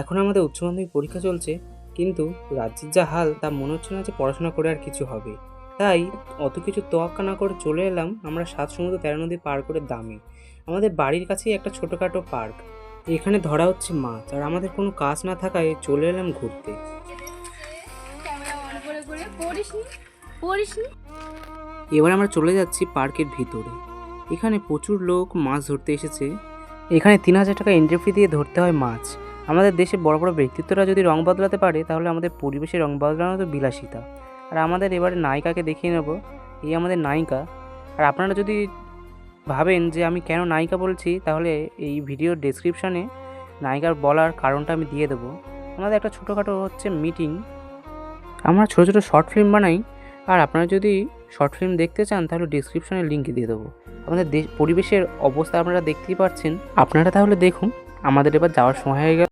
এখন আমাদের উচ্চ মাধ্যমিক পরীক্ষা চলছে, কিন্তু রাজ্যের যা হাল তা মনে হচ্ছে না যে পড়াশোনা করে আর কিছু হবে। তাই অত কিছু তোয়াক্কা না করে চলে এলাম আমরা সাত সমুদ্র তেরো নদী পার করে দামে। আমাদের বাড়ির কাছেই একটা ছোটোখাটো পার্ক। এখানে ধরা হচ্ছে মাছ, আর আমাদের কোনো কাজ না থাকায় চলে এলাম ঘুরতে। এবার আমরা চলে যাচ্ছি পার্কের ভিতরে। এখানে প্রচুর লোক মাছ ধরতে এসেছে। এখানে তিন হাজার টাকা এন্ট্রি ফি দিয়ে ধরতে হয় মাছ। আমাদের দেশে বড় বড় ব্যক্তিত্বরা যদি রং বদলাতে পারে, তাহলে আমাদের পরিবেশে রং বদলানো তো বিলাসিতা। আর আমাদের এবারে নায়িকাকে দেখিয়ে নেব, এই আমাদের নায়িকা। আর আপনারা যদি ভাবেন যে আমি কেন নায়িকা বলছি, তাহলে এই ভিডিওর ডেসক্রিপশানে নায়িকার বলার কারণটা আমি দিয়ে দেবো। আমাদের একটা ছোটোখাটো হচ্ছে মিটিং আমরা ছোটো ছোটো শর্ট ফিল্ম বানাই। আর আপনারা যদি শর্ট ফিল্ম দেখতে চান, তাহলে ডিসক্রিপশনে লিঙ্ক দিয়ে দেবো। আমাদের দেশ, পরিবেশের অবস্থা আপনারা দেখতেই পাচ্ছেন আপনারা তাহলে দেখুন, আমাদের এবার যাওয়ার সময় হয়ে গেল।